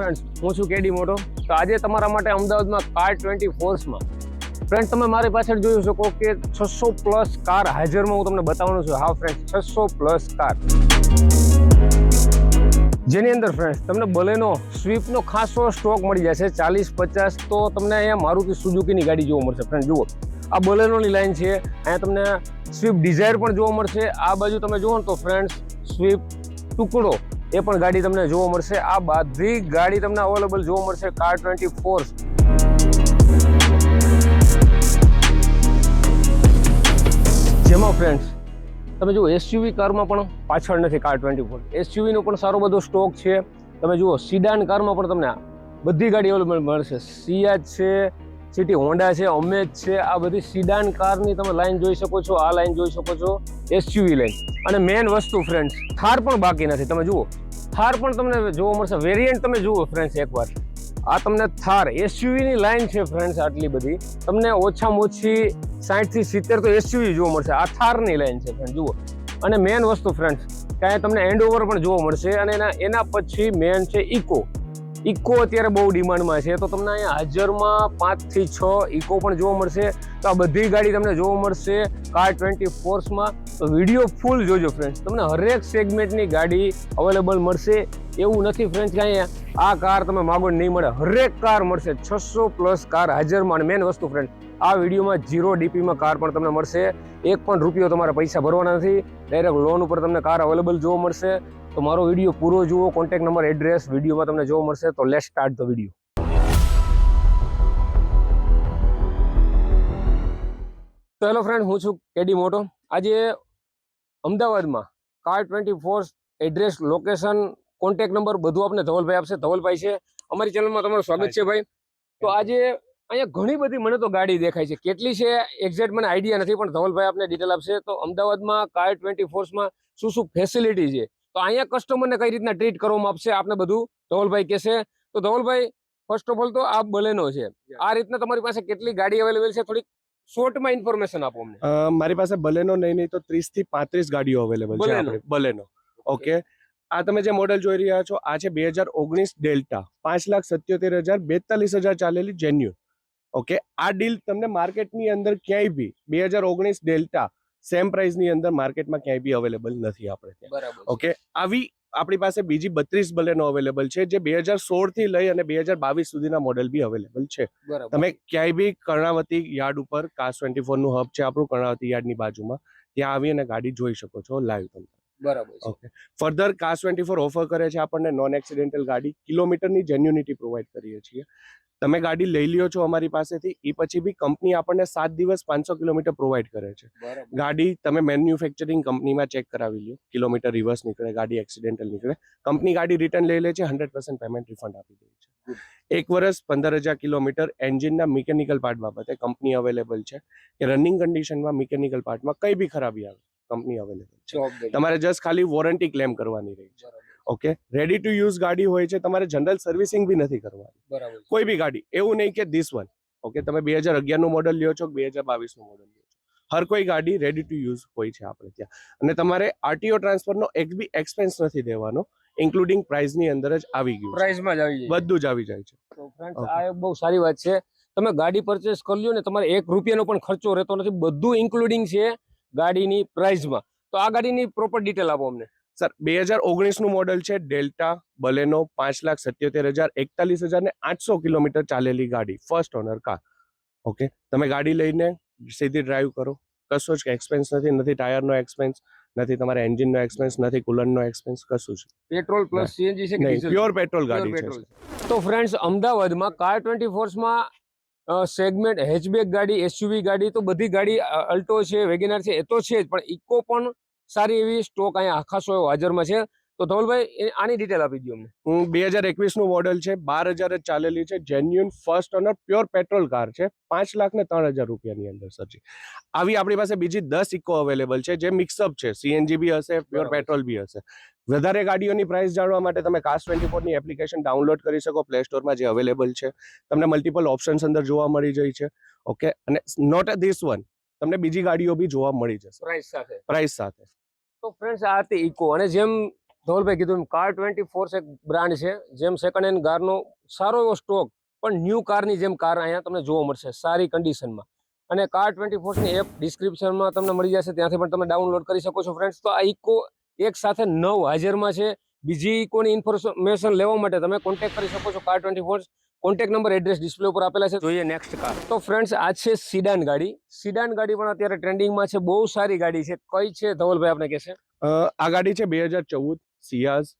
Friends હું છું KD મોટો. તો આજે તમારા માટે અમદાવાદમાં કાર ટ્વેન્ટી ફોર્સમાં ફ્રેન્ડ તમે મારી પાછળ જોઈ શકો કે છસો પ્લસ કાર હાજરમાં હું તમને બતાવવાનું છું. હા ફ્રેન્ડ છસો પ્લસ કાર જેની અંદર ફ્રેન્ડ્સ તમને બલેનો સ્વીપનો ખાસો સ્ટોક મળી જશે, ચાલીસ, પચાસ, તો તમને અહીંયા મારુતિ સુઝુકીની ગાડી જોવા મળશે. ફ્રેન્ડ જુઓ. આ બલેનોની લાઈન છે. અહીંયા તમને સ્વીપ ડિઝાયર પણ જોવા મળશે. આ બાજુ તમે જુઓ ને તો ફ્રેન્ડ્સ સ્વીપ ટુકડો એ પણ ગાડી તમને જોવા મળશે. આ બધી ગાડી તમને અવેલેબલ જોવા મળશે કાર ટ્વેન્ટી ફોર જેમાં ફ્રેન્ડ્સ તમે જુઓ એસયુવી કારમાં પણ પાછળ નથી કાર ટ્વેન્ટી ફોર એસયુવીનો પણ સારો બધો સ્ટોક છે. તમે જુઓ સીડાન કારમાં પણ તમને બધી ગાડી અવેલેબલ મળશે. સિયાજ છે સિટી હોન્ડા છે અમેજ છે, આ બધી સિડાન કારની તમે લાઈન જોઈ શકો છો, આ લાઈન જોઈ શકો છો એસયુવી લાઈન અને મેન વસ્તુ ફ્રેન્ડ્સ થાર પણ બાકી નથી. તમે જુઓ થાર પણ તમને જોવા મળશે. વેરિયન્ટ તમે જુઓ ફ્રેન્ડ્સ એકવાર. આ તમને થાર એસયુવીની લાઈન છે ફ્રેન્ડ્સ આટલી બધી. તમને ઓછામાં ઓછી સાઠથી સિત્તેર તો એસયુવી જોવા મળશે. આ થારની લાઈન છે ફ્રેન્ડ જુઓ. અને મેન વસ્તુ ફ્રેન્ડ્સ કાંઈ તમને એન્ડ ઓવર પણ જોવા મળશે અને એના એના પછી મેન છે ઇકો ઇકો અત્યારે બહુ ડિમાન્ડમાં છે. તો તમને અહીંયા હાજરમાં પાંચથી છ ઇકો પણ જોવા મળશે. તો આ બધી ગાડી તમને જોવા મળશે કાર ટ્વેન્ટી ફોર્સમાં. તો વીડિયો ફૂલ જોજો ફ્રેન્ડ્સ તમને હરેક સેગમેન્ટની ગાડી અવેલેબલ મળશે. એવું નથી ફ્રેન્ડ્સ કે અહીંયા આ કાર તમે માગો નહીં મળે. હરેક કાર મળશે. છસો પ્લસ કાર હાજરમાં. અને મેન વસ્તુ ફ્રેન્ડ આ વિડીયોમાં જીરો ડીપીમાં કાર પણ તમને મળશે. એક પણ રૂપિયો તમારે પૈસા ભરવાના નથી. ડાયરેક્ટ લોન ઉપર તમને કાર અવેલેબલ જોવા મળશે. તો મારો વીડિયો પૂરો જુઓ કોન્ટેક્ટ નંબર એડ્રેસ વિડીયોમાં તમને જોવા મળશે તો લેટ સ્ટાર્ટ ધ વીડિયો તો હેલો ફ્રેન્ડ હું છું કેડી મોટો. આજે અમદાવાદમાં car twenty four address location contact number બધું આપને ધવલભાઈ આપશે. ધવલભાઈ છે અમારી ચેનલમાં તમારું સ્વાગત છે ભાઈ. તો આજે અહીંયા ઘણી બધી મને તો ગાડી દેખાય છે. કેટલી છે એક્ઝેક્ટ મને આઈડિયા નથી પણ ધવલભાઈ આપને ડિટેલ આપશે. તો અમદાવાદમાં કાર ટ્વેન્ટી ફોર્સમાં શું શું ફેસિલિટી છે? તો અહીંયા કસ્ટમરને કઈ રીતના ટ્રીટ કરવામાં આપશે આપને બધું? ધવલભાઈ કહેશે. તો ધવલભાઈ ફર્સ્ટ ઓફ ઓલ તો આ બલેનો છે. આ રીતના તમારી પાસે કેટલી ગાડી અવેલેબલ છે? થોડીક શોર્ટમાં ઇન્ફોર્મેશન આપો અમને. મારી પાસે બલેનો નહીં નહીં તો ત્રીસથી પાંત્રીસ ગાડીઓ અવેલેબલ છે બલેનો. ઓકે આ તમે જે મોડેલ જોઈ રહ્યા છો આ છે બે હજાર ઓગણીસ ડેલ્ટા. પાંચ લાખ સત્યોતેર હજાર બેતાલીસ હજાર ચાલેલી જેન્યુન ઓકે આ ડીલ તમને માર્કેટની અંદર ક્યાંય બી બે હજાર ઓગણીસ ડેલ્ટા સેમ પ્રાઇસની અંદર માર્કેટમાં ક્યાંય બી અવેલેબલ નથી આપણે ત્યાં. ઓકે? આવી આપણી પાસે બીજી બત્રીસ બલેનો અવેલેબલ છે જે બે હજાર સોળથી લઈ અને બે હજાર બાવીસ સુધીના મોડેલ બી અવેલેબલ છે. તમે ક્યાંય બી કર્ણાવતી યાર્ડ ઉપર કાસ ટ્વેન્ટી ફોરનું હબ છે આપણું કર્ણાવતી યાર્ડની બાજુમાં ત્યાં આવી અને ગાડી જોઈ શકો છો લાઈવ તમે. બરાબર okay further cars twenty four offer કરે છે આપણને નોન એક્સિડેન્ટલ ગાડી. કિલોમીટરની જેન્યુનિટી પ્રોવાઈડ કરીએ છીએ. તમે ગાડી લઈ લ્યો છો અમારી પાસેથી એ પછી બી કંપની આપણને સાત દિવસ પાંચસો કિલોમીટર પ્રોવાઈડ કરે છે. ગાડી તમે મેન્યુફેક્ચરિંગ કંપનીમાં ચેક કરાવી લ્યો. કિલોમીટર રિવર્સ નીકળે ગાડી એક્સિડેન્ટલ નીકળે. કંપની ગાડી રિટર્ન લઈ લે છે હંડ્રેડ પર્સન્ટ પેમેન્ટ રિફંડ આપી દે છે. એક વર્ષ પંદર હજાર કિલોમીટર એન્જિનના મિકેનિકલ પાર્ટ બાબતે કંપની અવેલેબલ છે કે રનિંગ કન્ડિશનમાં મિકેનિકલ પાર્ટમાં કઈ બી ખરાબી આવે. કંપની અવેલેબલ છે. તમારે જસ્ટ ખાલી વોરંટી ક્લેમ કરવાની રહી છે. ઓકે રેડી ટુ યુઝ ગાડી હોય છે તમારે જનરલ સર્વિસિંગ બી નથી કરવાની. કોઈ બી ગાડી એવું નહીં કે ધીસ વન ઓકે તમે બે હજાર અગિયારનું મોડલ લ્યો છો બે હજાર બાવીસનું મોડલ લ્યો છો. હર કોઈ ગાડી રેડી ટુ યુઝ હોય છે આપણે ત્યાં. અને તમારે આરટીઓ ટ્રાન્સફરનો એક બી એક્સપેન્સ નથી દેવાનો ઇન્ક્લુડિંગ પ્રાઇસની અંદર જ આવી ગયું. પ્રાઇસમાં જ આવી જાય. બધું જ આવી જાય છે. તો ફ્રેન્ડ્સ આ એક બહુ સારી વાત છે. તમે ગાડી પરચેસ કરી લ્યો ને તમારે એક રૂપિયાનો પણ ખર્ચો રહેતો નથી. બધું ઇન્ક્લુડિંગ છે. ગાડીની પ્રાઇસમાં તો આ ગાડીની પ્રોપર ડિટેલ આપો અમને. સર બે હજાર ઓગણીસનું મોડલ છે ડેલ્ટા બલેનો પાંચ લાખ સત્યોતેર હજાર એકતાલીસ હજાર ને આઠસો કિલોમીટર ચાલેલી ગાડી ફર્સ્ટ ઓનર કાર ઓકે તમે ગાડી લઈને સીધી ડ્રાઈવ કરો. કશો જ એક્સપેન્સ નથી નથી ટાયરનો એક્સપેન્સ નથી તમારે એન્જિનનો એક્સપેન્સ નથી કુલરનો એક્સપેન્સ કશું જ. પેટ્રોલ પ્લસ સીએનજી છે? પ્યોર પેટ્રોલ ગાડી છે છે. તો ફ્રેન્ડ્સ અમદાવાદમાં કાર ટ્વેન્ટી ફોર્સમાં સેગમેન્ટ, હેચબેક ગાડી, એસયુવી ગાડી તો બધી ગાડી અલ્ટો છે, વેગેનાર છે, એ તો છે જ, પણ ઇકો પણ સારી એવી સ્ટોક અહીંયા આખા સો હાજરમાં છે. તો ધવલભાઈ એ- આની ડિટેલ આપી દો અમને. બે હજાર એકવીસનું મોડલ છે બાર હજાર જ ચાલેલી છે genuine first owner pure petrol car છે પાંચ લાખ ને ત્રણ હજાર રૂપિયાની અંદર સરજી આવી આપણી પાસે બીજી દસ ઇકો અવેલેબલ છે જે મિક્સઅપ છે સીએનજી બી હશે પ્યોર પેટ્રોલ બી હશે. વધારે ગાડીઓની પ્રાઇસ જાણવા માટે તમે કાસ ટ્વેન્ટી ફોરની એપ્લિકેશન ડાઉનલોડ કરી શકો પ્લે સ્ટોરમાં જે અવેલેબલ છે. તમને મલ્ટિપલ ઓપ્શન્સ અંદર જોવા મળી જાય છે ઓકે અને નોટ ધીસ વન તમને બીજી ગાડીઓ બી જોવા મળી જશે. પ્રાઇસ સાથે. પ્રાઇસ સાથે. તો ફ્રેન્ડ્સ આ હતી ઇકો અને જેમ ધવલભાઈ કીધું કાર ટ્વેન્ટી ફોર્સ એક બ્રાન્ડ છે. જેમ સેકન્ડ હેન્ડ કારનો સારો એવો સ્ટોક પણ ન્યૂ કારની જેમ કાર અહીંયા તમને જોવા મળશે, સારી કન્ડિશનમાં અને કાર ટ્વેન્ટી ફોર્સની એપ ડિસ્ક્રિપ્શનમાં તમને મળી જશે, ત્યાંથી પણ તમે ડાઉનલોડ કરી શકો છો ફ્રેન્ડ્સ તો આ ઇકો એક સાથે નવ હાજરમાં છે. બીજી ઇકોની ઇન્ફોર્મેશન લેવા માટે તમે કોન્ટેક્ટ કરી શકો છો car twenty fours contact number address display ઉપર આપેલા છે. જોઈએ નેક્સ્ટ કાર તો ફ્રેન્ડ્સ આ છે સીડાન ગાડી. સીડાન ગાડી પણ અત્યારે ટ્રેન્ડિંગમાં છે, બહુ સારી ગાડી છે. કઈ છે, ધવલભાઈ આપણે કહેશે આ ગાડી છે બે હજાર ચૌદ. સિયાઝ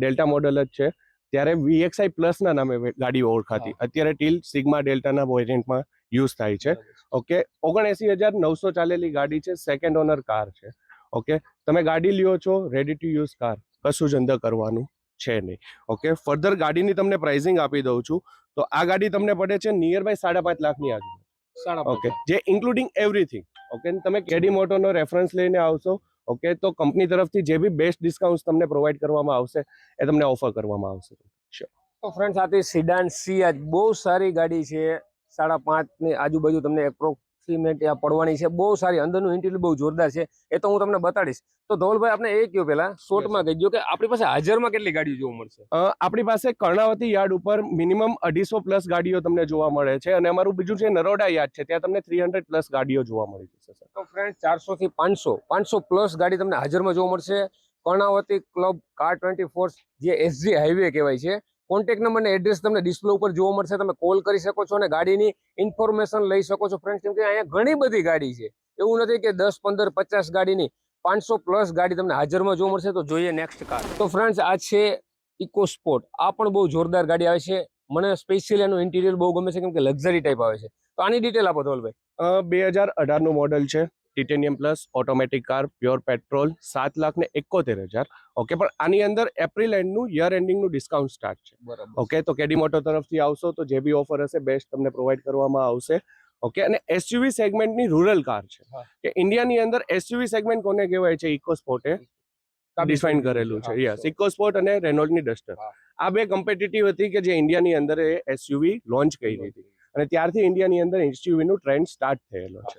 ડેલ્ટા મોડલ જ છે. ત્યારે વીએક્સઆઈ પ્લસના નામે ગાડી ઓળખાતી. અત્યારે ટીલ સિગ્મા ડેલ્ટાના વેરિયન્ટમાં યુઝ થાય છે. ઓકે? ઓગણએસી હજાર નવસો ચાલેલી ગાડી છે. સેકન્ડ ઓનર કાર છે. ઓકે? તમે ગાડી લ્યો છો. Ready to use car. કશું જ અંદર કરવાનું છે નહીં. ઓકે? ફર્ધર ગાડીની તમને પ્રાઇઝિંગ આપી દઉં છું. તો આ ગાડી તમને પડે છે નિયર બાય સાડા પાંચ લાખની આજુબાજુ. ઓકે? જે ઇન્ક્લુડિંગ એવરીથિંગ. ઓકે? તમે કેડી મોટોનો રેફરન્સ લઈને આવશો. ઓકે તો કંપની તરફથી જે બી બેસ્ટ ડિસ્કાઉન્ટ તમને પ્રોવાઈડ કરવામાં આવશે, એ તમને ઓફર કરવામાં આવશે. તો ફ્રેન્ડ સાથે સિડાન સિયાજ બહુ સારી ગાડી છે. સાડા પાંચની આજુબાજુ તમને એપ્રોક્સિમેટ આ પડવાની છે બહુ સારી અંદરનું ઇન્ટિરિયર બહુ જોરદાર છે. એ તો હું તમને બતાડીશ. તો ધવલભાઈ આપણે એ કહ્યું પેલા શોર્ટમાં કહી દો કે આપણી પાસે હાજરમાં કેટલી ગાડીઓ જોવા મળશે? આપણી પાસે કર્ણાવતી યાર્ડ ઉપર મિનિમમ અઢીસો પ્લસ ગાડીઓ તમને જોવા મળે છે અને અમારું બીજું છે નરોડા યાર્ડ છે ત્યાં તમને થ્રી હંડ્રેડ પ્લસ ગાડીઓ જોવા મળી જશે સર તો ફ્રેન્ડ ચારસો થી પાંચસો. પાંચસો પ્લસ ગાડી તમને હાજરમાં જોવા મળશે. Karnavati club car twenty four જે એસજી હાઈવે કહેવાય છે કોન્ટેક્ટ નંબર અને એડ્રેસ તમને ડિસ્પ્લે ઉપર જોવા મળશે. તમે કોલ કરી શકો છો અને ગાડીની ઇન્ફોર્મેશન લઈ શકો છો. ફ્રેન્ડ કેમ કે અહીંયા ઘણી બધી ગાડી છે. એવું નથી કે દસ, પંદર, પચાસ ગાડીની, પાંચસો પ્લસ ગાડી તમને હાજરમાં જોવા મળશે. તો જોઈએ નેક્સ્ટ કાર તો ફ્રેન્ડ્સ આ છે ઇકો સ્પોર્ટ આ પણ બહુ જોરદાર ગાડી આવે છે. મને સ્પેશિયલ એનું ઇન્ટિરિયર બહુ ગમે છે, કેમ કે લક્ઝરી ટાઈપ આવે છે. તો આની ડિટેલ આપો ધોલભાઈ બે હજાર અઢારનું મોડલ છે. Titanium plus automatic car pure petrol સાત લાખ ને એકોતેર હજાર. ઓકે પણ આની અંદર એપ્રિલ એન્ડનું યર એન્ડિંગનું ડિસ્કાઉન્ટ સ્ટાર્ટ છે. ઓકે તો કેડી મોટો તરફથી આવશો તો જે બી ઓફર હશે બેસ્ટ તમને પ્રોવાઈડ કરવામાં આવશે. ઓકે અને એસયુવી સેગમેન્ટની રૂરલ કાર છે. કે ઇન્ડિયાની અંદર એસયુવી સેગમેન્ટ કોને કહેવાય છે? ઇકો સ્પોર્ટે ડિફાઇન કરેલું છે. યસ ઇકો સ્પોર્ટ અને રેનોલ્ડની ડસ્ટર આ બે કમ્પિટિટિવ હતી કે જે ઇન્ડિયાની અંદર એસયુવી લોન્ચ કરી હતી. અને ત્યારથી ઇન્ડિયાની અંદર એસયુવીનું ટ્રેન્ડ સ્ટાર્ટ થયેલો છે.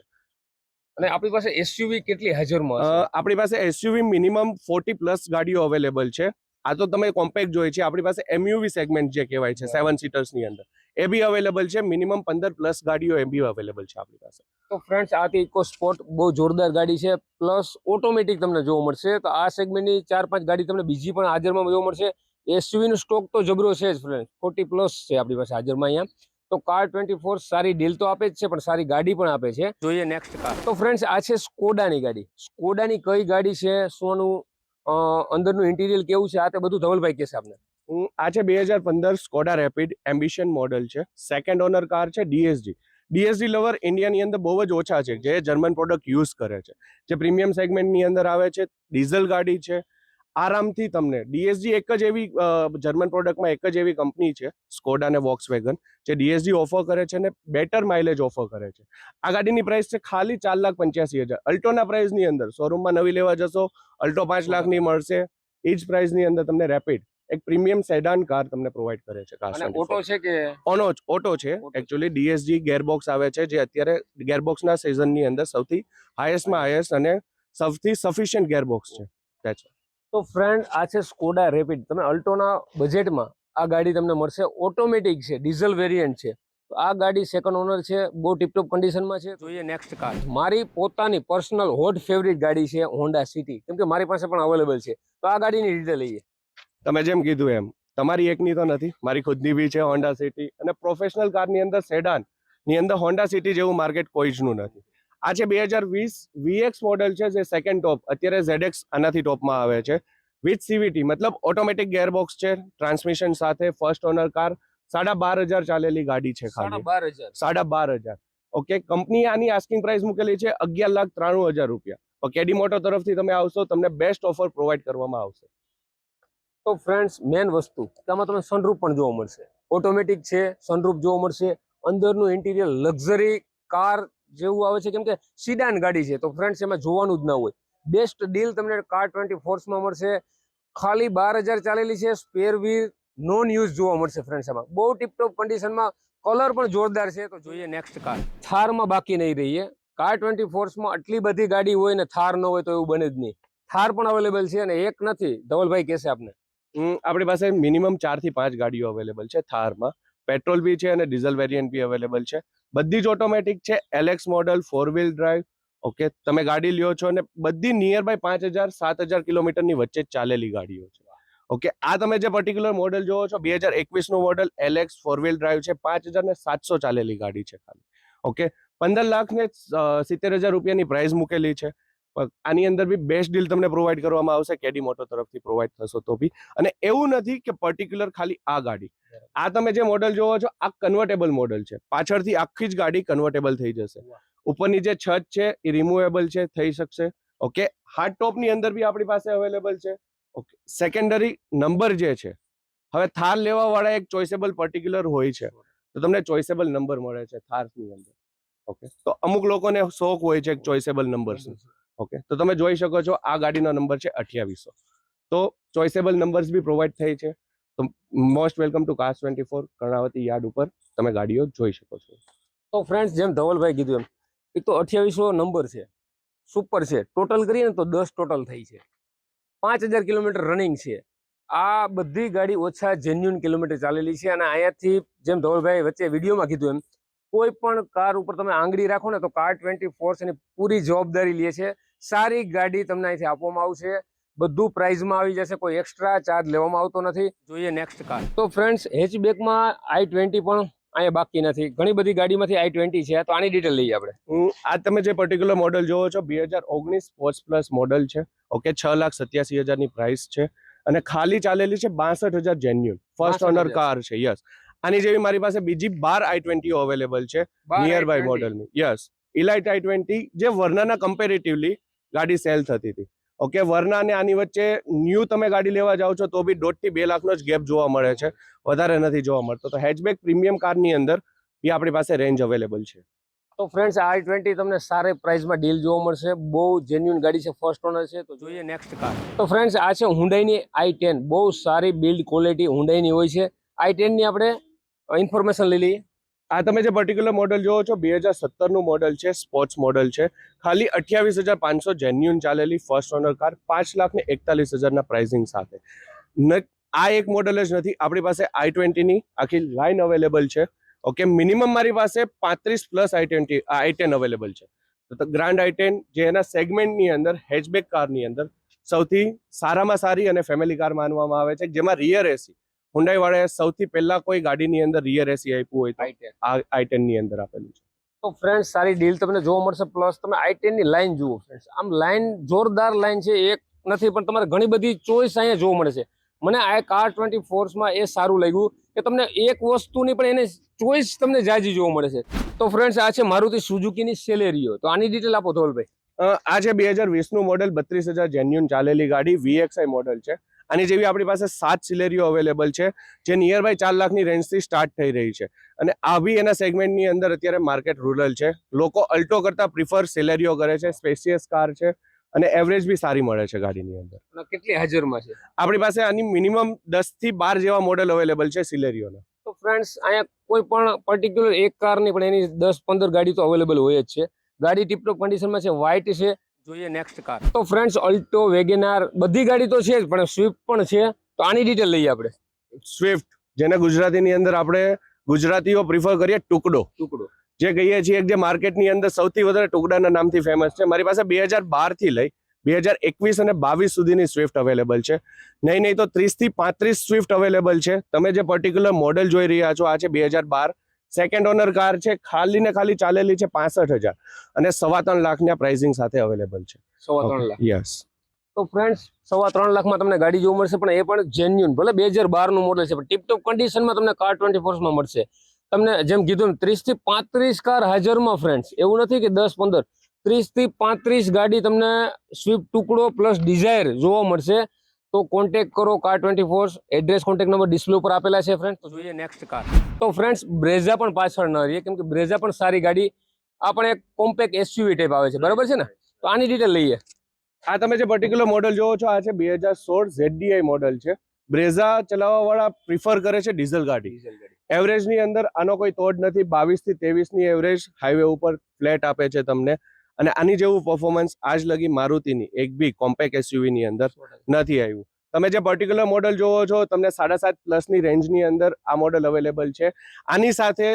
અને આપણી પાસે એસયુવી કેટલી હાજરમાં આપણી પાસે એસયુવી મિનિમમ ફોર્ટી પ્લસ ગાડીઓ અવેલેબલ છે. આ તો તમે કોમ્પેક્ટ જોઈ છે. આપણી પાસે એમયુવી સેગમેન્ટ જે કહેવાય છે. સેવન સીટર્સની અંદર. એ બી અવેલેબલ છે. મિનિમમ પંદર પ્લસ ગાડીઓ એ બી અવેલેબલ છે આપણી પાસે. તો ફ્રેન્ડ્સ આ ઇકો સ્પોર્ટ બહુ જોરદાર ગાડી છે. પ્લસ ઓટોમેટિક તમને જોવા મળશે. તો આ સેગમેન્ટની ચાર પાંચ ગાડી તમને બીજી પણ હાજરમાં જોવા મળશે. એસયુવી નો સ્ટોક તો જબરો છે જ ફ્રેન્ડ ફોર્ટી પ્લસ છે આપણી પાસે હાજરમાં અહીંયા. તો કાર ટ્વેન્ટી ફોર સારી ડીલ તો આપે જ છે પણ સારી ગાડી પણ આપે છે. જોઈએ નેક્સ્ટ કાર તો ફ્રેન્ડ્સ આ છે સ્કોડાની ગાડી. સ્કોડાની કઈ ગાડી છે? સોનું અંદરનું ઇન્ટિરિયર કેવું છે? આ તે બધું ધવલભાઈ કહેશે આપને. હું આ છે બે હજાર પંદર સ્કોડા રેપિડ એમ્બિશન મોડલ છે. સેકન્ડ ઓનર કાર છે ડીએસજી ડીએસડી લવર ઇન્ડિયાની અંદર બહુ જ ઓછા છે જે જર્મન પ્રોડક્ટ યુઝ કરે છે. જે પ્રીમિયમ સેગમેન્ટની અંદર આવે છે ડીઝલ ગાડી છે આરામથી તમને ડીએસજી એક જ એવી જર્મન પ્રોડક્ટમાં એક જ એવી કંપની છે સ્કોડા અને વોક્સ વેગન જે ડીએસજી ઓફર કરે છે ને બેટર માઇલેજ ઓફર કરે છે. આ ગાડીની પ્રાઇસ છે ખાલી ચાર લાખ પંચ્યાસી હજાર. અલ્ટોના પ્રાઇસની અંદર શોરૂમમાં નવી લેવા જશો અલ્ટો પાંચ લાખની મળશે એ જ પ્રાઇસની અંદર તમને રેપિડ એક પ્રીમિયમ સેડાન કાર તમને પ્રોવાઈડ કરે છે કાર ઓટો છે કે? ઓનો ઓટો છે. એકચ્યુઅલી ડીએસજી ગેરબોક્સ આવે છે જે અત્યારે ગેરબોક્સના સિઝનની અંદર સૌથી હાઈએસ્ટમાં હાઈએસ્ટ અને સૌથી સફિશિયન્ટ ગેરબોક્સ છે. તો ફ્રેન્ડ આ છે સ્કોડા રેપિડ તમે અલ્ટોના બજેટમાં આ ગાડી તમને મળશે. ઓટોમેટિક છે ડીઝલ વેરિયન્ટ છે. તો આ ગાડી સેકન્ડ ઓનર છે, બહુ ટીપટોપ કન્ડિશનમાં છે. જોઈએ નેક્સ્ટ કાર મારી પોતાની પર્સનલ હોટ ફેવરિટ ગાડી છે હોન્ડા સિટી કેમ કે મારી પાસે પણ અવેલેબલ છે. તો આ ગાડીની ડિટેલ લઈએ. તમે જેમ કીધું એમ, તમારી એકની તો નથી. મારી ખુદની બી છે હોન્ડા સિટી અને પ્રોફેશનલ કારની અંદર સેડાનની અંદર હોન્ડા સિટી જેવું માર્કેટ કોઈ જનું નથી. આ છે બે હજાર વીસ વીએક્સ મોડલ છે જે સેકન્ડ ટોપ અત્યારે ઝેડએક્સ આનાથી ટોપમાં આવે છે. વિથ સીવીટી મતલબ ઓટોમેટિક ગેરબોક્સ છે ટ્રાન્સમિશન સાથે ફર્સ્ટ ઓનર કાર સાડા બાર હજાર ચાલેલી ગાડી છે ખાલી. બાર હજાર. સાડા બાર હજાર. ઓકે કંપની આની આસ્કિંગ પ્રાઇસ મૂકેલી છે અગિયાર લાખ ત્રાણું હજાર રૂપિયા. કેડી મોટો તરફથી તમે આવશો તમને બેસ્ટ ઓફર પ્રોવાઈડ કરવામાં આવશે. તો ફ્રેન્ડ્સ મેન વસ્તુ તેમાં તમને સનરૂફ પણ જોવા મળશે. ઓટોમેટિક છે સનરૂફ જોવા મળશે. અંદરનું ઇન્ટિરિયર લક્ઝરી કાર જેવું આવે છે, કેમ કે સીડાન ગાડી છે, તો ફ્રેન્ડ્સ એમાં જોવાનું જ ના હોય. બેસ્ટ ડીલ તમને કાર ટ્વેન્ટી ફોર્સમાં મળશે. ખાલી બાર હજાર ચાલેલી છે સ્પેર વ્હીલ નોન યુઝ જોવા મળશે ફ્રેન્ડ્સ એમાં બહુ ટીપટોપ કન્ડિશનમાં કલર પણ જોરદાર છે, તો જોઈએ નેક્સ્ટ કાર થારમાં બાકી નહીં રહીએ. કાર ટ્વેન્ટી ફોર્સમાં આટલી બધી ગાડી હોય ને થાર ન હોય તો એવું બને જ નહીં. થાર પણ અવેલેબલ છે અને એક નથી. ધવલભાઈ, કહેશે આપને. આપણી પાસે મિનિમમ ચારથી પાંચ ગાડીઓ અવેલેબલ છે થારમાં. પેટ્રોલ બી છે અને ડીઝલ વેરિયન્ટ બી અવેલેબલ છે. બધી જ ઓટોમેટિક છે. LX model four wheel drive okay તમે ગાડી લ્યો છો અને બધી નિયર બાય પાંચ હજાર, સાત હજાર કિલોમીટરની વચ્ચે ચાલેલી ગાડીઓ છે. ઓકે આ તમે જે પર્ટિક્યુલર મોડલ જોવો છો, બે હજાર એકવીસનું model LX four wheel drive છે, પાંચ હજાર ને સાતસો ચાલેલી ગાડી છે ખાલી. ઓકે પંદર લાખ ને સિત્તેર હજાર રૂપિયાની પ્રાઇસ મૂકેલી છે. આની અંદર બી બેસ્ટ ડીલ તમને પ્રોવાઈડ કરવામાં આવશે. કેડી મોટો તરફથી પ્રોવાઈડ થશો તો બી. અને એવું નથી કે પર્ટિક્યુલર ખાલી આ ગાડી. આ તમે જે મોડલ જોવો છો આ કન્વર્ટેબલ મોડલ છે. પાછળથી આખી જ ગાડી કન્વર્ટેબલ થઈ જશે. ઉપરની જે છત છે એ રિમુવેબલ છે થઈ શકશે. ઓકે? હાર્ડ ટોપની અંદર બી આપણી પાસે અવેલેબલ છે. ઓકે? સેકન્ડરી નંબર જે છે હવે થાર લેવાવાળા એક ચોઇસેબલ પર્ટિક્યુલર હોય છે. તો તમને ચોઇસેબલ નંબર મળે છે થારની અંદર. ઓકે? તો અમુક લોકોને શોખ હોય છે ચોઇસેબલ નંબર્સ ઓકે. તો તમે જોઈ શકો છો, આ ગાડીનો નંબર છે અઠ્યાવીસો. તો ચોઇસેબલ નંબર્સ બી પ્રોવાઈડ થઈ છે. તો most welcome to cars twenty four Karnavati yard ઉપર તમે ગાડીઓ જોઈ શકો છો. તો ફ્રેન્ડ્સ જેમ ધવલભાઈ કીધું એમ, એક તો અઠ્યાવીસો નંબર છે સુપર છે. ટોટલ કરીએ ને તો દસ ટોટલ થઈ છે. પાંચ હજાર કિલોમીટર રનિંગ છે. આ બધી ગાડી ઓછા જેન્યુન કિલોમીટર ચાલેલી છે અને અહીંયાથી જેમ ધવલભાઈ વચ્ચે વિડીયોમાં કીધું એમ, કોઈ પણ કાર ઉપર તમે આંગળી રાખો ને તો કાર ટ્વેન્ટી ફોર્સ એની પૂરી જવાબદારી લે છે. સારી ગાડી તમને અહીંથી આપવામાં આવશે. બધું પ્રાઇઝમાં આવી જશે કોઈ એક્સ્ટ્રા ચાર્જ લેવામાં આવતો નથી. જોઈએ નેક્સ્ટ કાર તો ફ્રેન્ડ્સ હેચબેકમાં આઈ ટ્વેન્ટી પણ અહીંયા બાકી નથી. ઘણી બધી ગાડીમાંથી આઈ ટ્વેન્ટી છે તો આની ડિટેલ લઈએ આપણે. આ તમે જે પર્ટિક્યુલર મોડલ જોવો છો બે હજાર ઓગણીસ સ્પોર્ટ્સ પ્લસ મોડલ છે. ઓકે છ લાખ સત્યાસી હજારની પ્રાઇસ છે. અને ખાલી ચાલેલી છે બાસઠ હજાર જેન્યુન ફર્સ્ટ 62,000. ઓનર કાર છે યસ આની જેવી મારી પાસે બીજી બાર આઈ ટ્વેન્ટી અવેલેબલ છે નિયર બાય મોડલની યસ ઇલાઇટ આઈ ટ્વેન્ટી જે વર્નાના કમ્પેરેટિવલી ગાડી સેલ થતી હતી. ઓકે વર્ના અને આની વચ્ચે ન્યૂ તમે ગાડી લેવા જાઓ છો, તો બી દોઢથી બે લાખનો જ ગેપ જોવા મળે છે. વધારે નથી જોવા મળતો. તો હેચબેક પ્રીમિયમ કારની અંદર બી આપણી પાસે રેન્જ અવેલેબલ છે. તો ફ્રેન્ડ્સ આઈ ટ્વેન્ટી તમને સારી પ્રાઇસમાં ડીલ જોવા મળશે. બહુ જેન્યુન ગાડી છે ફર્સ્ટ ઓનર છે. તો જોઈએ નેક્સ્ટ કાર તો ફ્રેન્ડ્સ આ છે હુંડાઈની આઈ ટેન બહુ સારી બિલ્ડ ક્વોલિટી હુંડાઈની હોય છે. આઈ ટેનની આપણે ઇન્ફોર્મેશન લઈ લઈએ. આ તમે જે પર્ટિક્યુલર મોડલ જોવો છો, બે હજાર સત્તરનું મોડલ છે સ્પોર્ટ્સ મોડલ છે. ખાલી અઠ્યાવીસ હજાર પાંચસો જેન્યુન ચાલેલી ફર્સ્ટ ઓનર કાર પાંચ લાખ ને એકતાલીસ હજારના પ્રાઇઝિંગ સાથે. આ એક મોડલ જ નથી, આપણી પાસે આઈ ટ્વેન્ટીની આખી લાઇન અવેલેબલ છે. ઓકે મિનિમમ મારી પાસે પાંત્રીસ plus i twenty i ten available છે. તો ગ્રાન્ડ આઈ ટેન, જે એના સેગમેન્ટની અંદર હેચબેક કારની અંદર, સૌથી સારામાં સારી અને ફેમિલી કાર માનવામાં આવે છે, જેમાં રિયર એસી હુંડાઈ વાળાએ સૌથી પહેલા કોઈ ગાડીની અંદર રિયર એસી આપ્યું હોય તો આઈ ટેનની અંદર આપેલું છે. તો ફ્રેન્ડ્સ સારી ડીલ તમને જોવા મળશે. પ્લસ તમે આઈ ટેનની લાઈન જુઓ ફ્રેન્ડ્સ આમ લાઈન જોરદાર લાઈન છે એક નથી પણ તમારે ઘણી બધી ચોઈસ અહીંયા જોવા મળે છે મને આ કાર ટ્વેન્ટી ફોર્સમાં એ સારું લાગ્યું કે તમને એક વસ્તુની પણ એને ચોઈસ તમને જાજી જોવા મળે છે તો ફ્રેન્ડ્સ આ છે મારુતિ સુઝુકીની સેલેરીઓ. તો આની ડિટેલ આપો ધોલભાઈ આ છે બે હજાર વીસનું મોડલ બત્રીસ હજાર જેન્યુન ચાલેલી ગાડી વીએક્સઆઈ મોડલ છે. આની જેવી આપણી પાસે સાત સિલેરીઓ અવેલેબલ છે જે નિયર બાય ચાર લાખની રેન્જથી સ્ટાર્ટ થઈ રહી છે. અને આવી એના સેગમેન્ટની અંદર અત્યારે માર્કેટ રૂરલ છે. લોકો અલ્ટો કરતાં પ્રિફર સિલેરીઓ કરે છે સ્પેશિયસ કાર છે અને એવરેજ બી સારી મળે છે ગાડીની અંદર. કેટલી હાજરમાં છે? આપણી પાસે આની મિનિમમ દસથી બાર જેવા મોડલ અવેલેબલ છે સિલેરીઓના તો ફ્રેન્ડ્સ અહીંયા કોઈ પણ પર્ટિક્યુલર એક કાર નહીં પણ એની દસ પંદર ગાડી તો અવેલેબલ હોય જ છે. ગાડી ટીપટોપ કન્ડિશનમાં છે વ્હાઇટ છે જોઈએ નેક્સ્ટ કાર તો ફ્રેન્ડ્સ ઓલ્ટો વેગેનાર બધી ગાડી તો છે જ પણ સ્વિફ્ટ પણ છે. તો આની ડિટેલ લઈએ આપણે. સ્વિફ્ટ જેને ગુજરાતીની અંદર આપણે ગુજરાતીઓ પ્રિફર કરીએ ટુકડો. ટુકડો. જે કહીએ છીએ કે જે માર્કેટની અંદર સૌથી વધારે ટુકડાના નામથી ફેમસ છે. મારી પાસે બે હજાર બારથી લઈ બે હજાર એકવીસ અને બાવીસ સુધીની સ્વિફ્ટ અવેલેબલ છે. નહીં નહીં તો ત્રીસથી પાંત્રીસ સ્વિફ્ટ અવેલેબલ છે. તમે જે પર્ટિક્યુલર મોડેલ જોઈ રહ્યા છો આ છે બે હજાર બાર. સેકન્ડ ઓનર કાર છે ખાલી ને ખાલી ચાલેલી છે પાસઠ હજાર. અને સવા ત્રણ લાખના પ્રાઇસિંગ સાથે અવેલેબલ છે. સવા ત્રણ લાખ. યસ તો ફ્રેન્ડ્સ સવા ત્રણ લાખમાં તમને ગાડી જોવા મળશે પણ એ પણ જેન્યુન ભલે બે હજાર બારનું મોડલ છે પણ ટીપટોપ કન્ડિશનમાં તમને કાર ટ્વેન્ટી ફોર્સમાં મળશે. તમને જેમ કીધું ત્રીસથી પાંત્રીસ કાર હાજરમાં ફ્રેન્ડ્સ એવું નથી કે દસ પંદર. ત્રીસથી પાંત્રીસ ગાડી તમને સ્વિફ્ટ ટુકડો પ્લસ ડિઝાયર જોવા મળશે. તો કોન્ટેક કરો car twenty four address contact number display ઉપર આપેલા છે ફ્રેન્ડ તો જોઈએ નેક્સ્ટ કાર તો ફ્રેન્ડ્સ બ્રેઝા પણ પાછળ ન રહીએ કેમ કે બ્રેઝા પણ સારી ગાડી આ પણ એક કોમ્પેક્ટ એસયુવી ટાઈપ આવે છે બરાબર છે ને? તો આની ડિટેલ લઈએ. આ તમે જે પર્ટિક્યુલર મોડલ જોવો છો આ છે બે હજાર સોળ ઝેડડીઆઈ મોડલ છે. બ્રેઝા ચલાવવા વાળા પ્રિફર કરે છે ડીઝલ ગાડી. એવરેજની અંદર આનો કોઈ તોડ નથી બાવીસથી ત્રેવીસની એવરેજ હાઈવે ઉપર ફ્લેટ આપે છે તમને. અને આની જેવું પરફોર્મન્સ આજ લગી મારુતિની એક બી કોમ્પેક એસયુવીની અંદર નથી આવ્યું. તમે જે પર્ટિક્યુલર મોડલ જોવો છો તમને સાડા સાત પ્લસની રેન્જની અંદર આ મોડલ અવેલેબલ છે. આની સાથે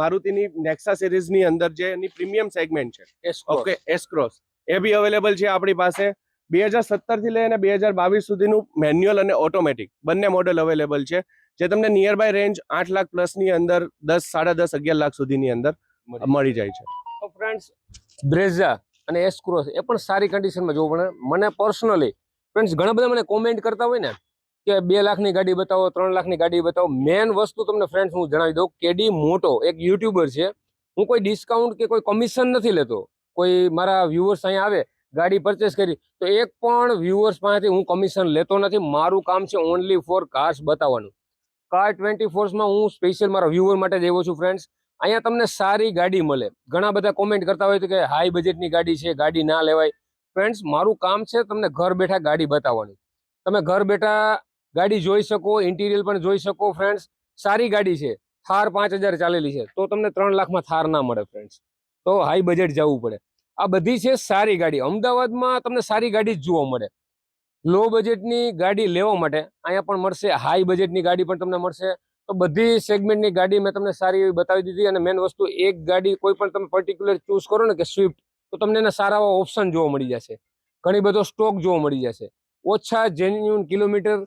મારુતિની નેક્સા સિરીઝની અંદર જે એની પ્રીમિયમ સેગમેન્ટ છે. ઓકે એસ ક્રોસ એ બી અવેલેબલ છે આપણી પાસે. બે હજાર સત્તરથી લઈને બે હજાર બાવીસ સુધીનું મેન્યુઅલ અને ઓટોમેટિક બંને મોડલ અવેલેબલ છે. જે તમને નિયર બાય રેન્જ આઠ લાખ પ્લસની અંદર દસ સાડા દસ અગિયાર લાખ સુધીની અંદર મળી જાય છે. ફ્રેન્ડ્સ બ્રેઝા અને એસક્રોસ એ પણ સારી કન્ડિશનમાં જોવું પડે. મને પર્સનલી ફ્રેન્ડ્સ ઘણા બધા મને કોમેન્ટ કરતા હોય ને કે બે લાખની ગાડી બતાવો, ત્રણ લાખની ગાડી બતાવો. મેન વસ્તુ તમને ફ્રેન્ડ્સ હું જણાવી દઉં, કેડી મોટો એક યુટ્યુબર છે. હું કોઈ ડિસ્કાઉન્ટ કે કોઈ કમિશન નથી લેતો. કોઈ મારા વ્યુઅર્સ અહીંયા આવે, ગાડી પરચેસ કરી, તો એક પણ વ્યુઅર્સ પાસેથી હું કમિશન લેતો નથી. મારું કામ છે ઓનલી ફોર કાર્સ બતાવવાનું. કાર ટ્વેન્ટી ફોર્સમાં હું સ્પેશિયલ મારા વ્યુઅર માટે જ છું ફ્રેન્ડ્સ અહીંયા તમને સારી ગાડી મળે. ઘણા બધા કોમેન્ટ કરતા હોય તો કે હાઈ બજેટની ગાડી છે, ગાડી ના લેવાય. ફ્રેન્ડ્સ મારું કામ છે તમને ઘર બેઠા ગાડી બતાવવાની. તમે ઘર બેઠા ગાડી જોઈ શકો ઇન્ટિરિયર પણ જોઈ શકો ફ્રેન્ડ્સ સારી ગાડી છે. થાર પાંચ હજાર ચાલેલી છે. તો તમને ત્રણ લાખમાં થાર ના મળે ફ્રેન્ડ્સ તો હાઈ બજેટ જવું પડે. આ બધી છે સારી ગાડી. અમદાવાદમાં તમને સારી ગાડી જ જોવા મળે. લો બજેટની ગાડી લેવા માટે અહીંયા પણ મળશે. હાઈ બજેટની ગાડી પણ તમને મળશે. તો બધી સેગમેન્ટની ગાડી મેં તમને સારી એવી બતાવી દીધી અને મેન વસ્તુ એક ગાડી કોઈ પણ તમે પર્ટિક્યુલર ચૂઝ કરો ને કે સ્વિફ્ટ તો તમને એના સારા એવા ઓપ્શન જોવા મળી જશે. ઘણી બધો સ્ટોક જોવા મળી જશે. ઓછા જેન્યુન કિલોમીટર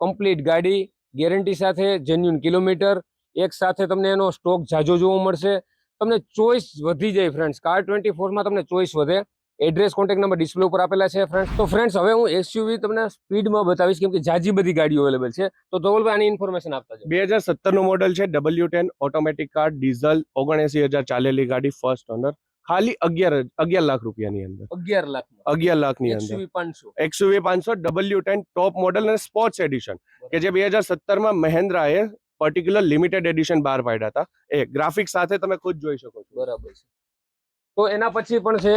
કમ્પ્લીટ ગાડી ગેરંટી સાથે જેન્યુન કિલોમીટર એક સાથે તમને એનો સ્ટોક જાજો જોવા મળશે. તમને ચોઈસ વધી જાય ફ્રેન્ડ્સ કાર ટ્વેન્ટી ફોરમાં તમને ચોઈસ વધે. એડ્રેસ કોન્ટેક્ટ નંબર ડિસ્પ્લે ઉપર આપેલા છે ફ્રેન્ડ્સ તો ફ્રેન્ડ્સ હવે હું એસયુવી તમને સ્પીડમાં બતાવીશ કેમ કે જાજી બધી ગાડીઓ અવેલેબલ છે. તો ધવલભાઈ આની ઇન્ફોર્મેશન આપતા બે હજાર સત્તરનું મોડલ છે W ten automatic car diesel ઓગણએસી હજાર ચાલેલી ગાડી ફર્સ્ટ ઓનર ખાલી અગિયાર અગિયાર લાખ રૂપિયાની અંદર. અગિયાર લાખ અગિયાર લાખની અંદર. પાંચસો. એક્સયુવી પાંચસો ડબલ્યુ ટેન ટોપ મોડલ અને સ્પોર્ટ્સ એડિશન કે જે બે હજાર સત્તરમાં મહેન્દ્રાએ પર્ટિક્યુલર લિમિટેડ એડિશન બહાર પાડ્યા હતા. એ ગ્રાફિક સાથે તમે ખુદ જોઈ શકો છો. બરાબર છે. તો એના પછી પણ છે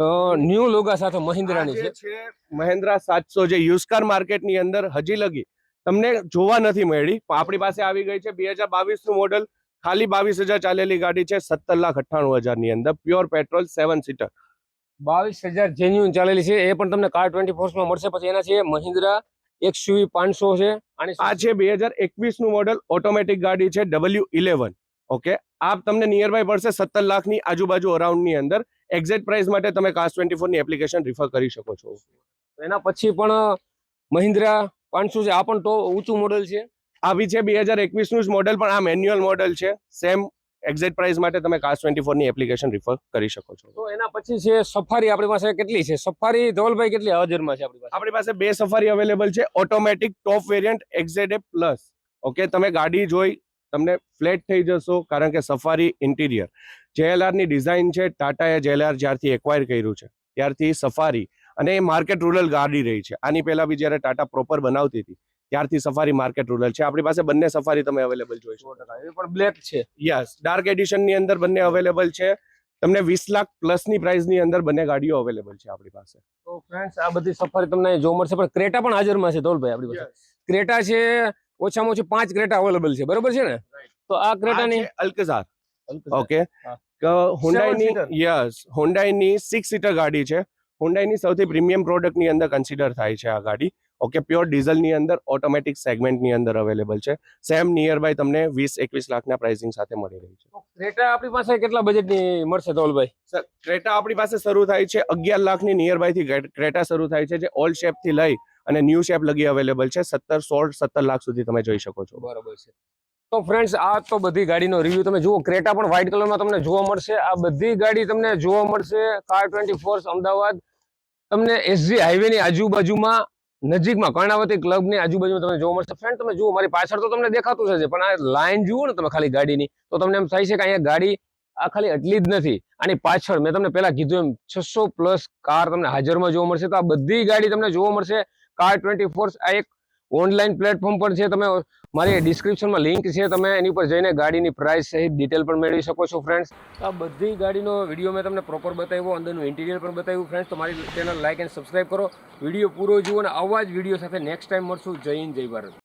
ન્યૂ લોગા સાથે મહિન્દ્રાની છે જે છે. મહેન્દ્રા સાતસો જે યુઝકાર માર્કેટ માર્કેટની અંદર હજી લગી. તમને જોવા નથી મળી. પણ આપણી પાસે આવી ગઈ છે બે હજાર બાવીસનું મોડલ ખાલી બાવીસ હજાર ચાલેલી ગાડી છે સત્તર લાખ અઠ્ઠાણું હજારની અંદર. પ્યોર પેટ્રોલ સેવન સીટર બાવીસ હજાર જેન્યુન ચાલેલી છે. એ પણ તમને કાર ટ્વેન્ટી ફોર્સમાં મળશે. પછી એના છે મહિન્દ્રા એક્સયુવી પાંચસો છે. અને આ છે બે હજાર એકવીસનું મોડલ ઓટોમેટિક ગાડી છે ડબલ્યુ ઇલેવન ઓકે આ તમને નિયર બાય પડશે સત્તર લાખની આજુબાજુ અરાઉન્ડની અંદર. એક્ઝેક્ટ પ્રાઇસ માટે તમે કાસ ટ્વેન્ટી ફોરની એપ્લિકેશન રિફર કરી શકો છો. એના પછી પણ મહિન્દ્રા પાંચસો છે. આ પણ તો ઊંચું મોડલ છે. આવી છે બે હજાર એકવીસનું જ મોડલ પણ આ મેન્યુઅલ મોડલ છે. સેમ એક્ઝેક્ટ પ્રાઇસ માટે તમે કાસ ટ્વેન્ટી ફોરની એપ્લિકેશન રિફર કરી શકો છો. તો એના પછી છે સફારી આપણી પાસે કેટલી છે? સફારી ધવલભાઈ કેટલી? હાજરમાં છે આપણી પાસે. આપણી પાસે બે સફારી અવેલેબલ છે. Automatic top variant XZ plus okay તમે ગાડી જોઈ તમને ફ્લેટ થઈ જશો કારણ કે સફારી ઇન્ટિરિયર જેએલઆરની ડિઝાઇન છે ટાટાએ જેએલઆર જ્યારથી એક્વાયર કર્યું છે ત્યારથી સફારી અને એ માર્કેટ રૂરલ ગાડી રહી છે. આની પહેલા બી જ્યારે ટાટા પ્રોપર બનાવતી હતી ત્યારથી સફારી માર્કેટ રૂરલ છે. આપણી પાસે બંને સફારી તમે અવેલેબલ જોઈ શકો. એ પણ બ્લેક છે. યસ ડાર્ક એડિશનની અંદર બંને અવેલેબલ છે. તમને વીસ લાખ પ્લસની પ્રાઇસની અંદર બંને ગાડીઓ અવેલેબલ છે આપણી પાસે. તો ફ્રેન્ડ્સ આ બધી સફારી તમને જોવા મળશે. પણ ક્રેટા પણ હાજરમાં છે ધોલભાઈ આપણી પાસે. ક્રેટા છે ઓછામાં ઓછી પાંચ ક્રેટા અવેલેબલ છે. બરોબર છે ને? તો આ ક્રેટાની અલ્કઝાર. ઓકે. હોન્ડાઈની યસ હોન્ડાઈની સિક્સ સીટર ગાડી છે. હોન્ડાઈની સૌથી પ્રીમિયમ પ્રોડક્ટની અંદર કન્સિડર થાય છે આ ગાડી. ઓકે પ્યોર ડીઝલની અંદર ઓટોમેટિક સેગમેન્ટની અંદર અવેલેબલ છે. સેમ નિયર બાય તમને વીસ એકવીસ લાખના પ્રાઇસિંગ સાથે મળી રહી છે. ક્રેટા આપણી પાસે કેટલા બજેટની મળશે ધોલભાઈ સર ક્રેટા આપણી પાસે શરૂ થાય છે અગિયાર લાખની નિયર બાયથી ક્રેટા શરૂ થાય છે જે ઓલ્ડ શેપથી લઈ અને ન્યૂ શેપ લગી અવેલેબલ છે. સત્તર સોળ સત્તર લાખ સુધી તમે જોઈ શકો છો. બરાબર છે. તો ફ્રેન્ડ્સ આ તો બધી ગાડીનો રિવ્યુ તમે જુઓ ક્રેટા પણ વ્હાઇટ કલરમાં તમને જોવા મળશે. આ બધી ગાડી તમને જોવા મળશે કાર ટ્વેન્ટી ફોર્સ અમદાવાદ. તમને એસજી હાઈવેની આજુબાજુમાં, નજીકમાં, કર્ણાવતી ક્લબની આજુબાજુમાં તમને જોવા મળશે. ફ્રેન્ડ તમે જુઓ, મારી પાછળ તો તમને દેખાતું હશે, પણ આ લાઇન જુઓ ને તમે ખાલી ગાડીની, તો તમને એમ થાય છે કે અહીંયા ગાડી આ ખાલી એટલી જ નથી. આની પાછળ મેં તમને પહેલા કીધું એમ, છસો પ્લસ કાર તમને હાજરમાં જોવા મળશે. તો આ બધી ગાડી તમને જોવા મળશે. કાર ટ્વેન્ટી ફોર્સ આ એક ઓનલાઈન પ્લેટફોર્મ પર છે, તમે મારી ડિસ્ક્રિપ્શનમાં લિંક છે, તમે એની પર જઈને ગાડીની પ્રાઇસ સહિત ડિટેલ પણ મેળવી શકો છો ફ્રેન્ડ્સ આ બધી ગાડીનો વીડિયો મેં તમને પ્રોપર બતાવ્યો, અંદરનું ઇન્ટિરિયર પણ બતાવ્યું ફ્રેન્ડ્સ તો મારી ચેનલ લાઇક એન્ડ સબસ્ક્રાઇબ કરો. વીડિયો પૂરો જુઓ અને આવા જ વીડિયો સાથે નેક્સ્ટ ટાઈમ મળશું. જય હિન્દ, જય ભારત.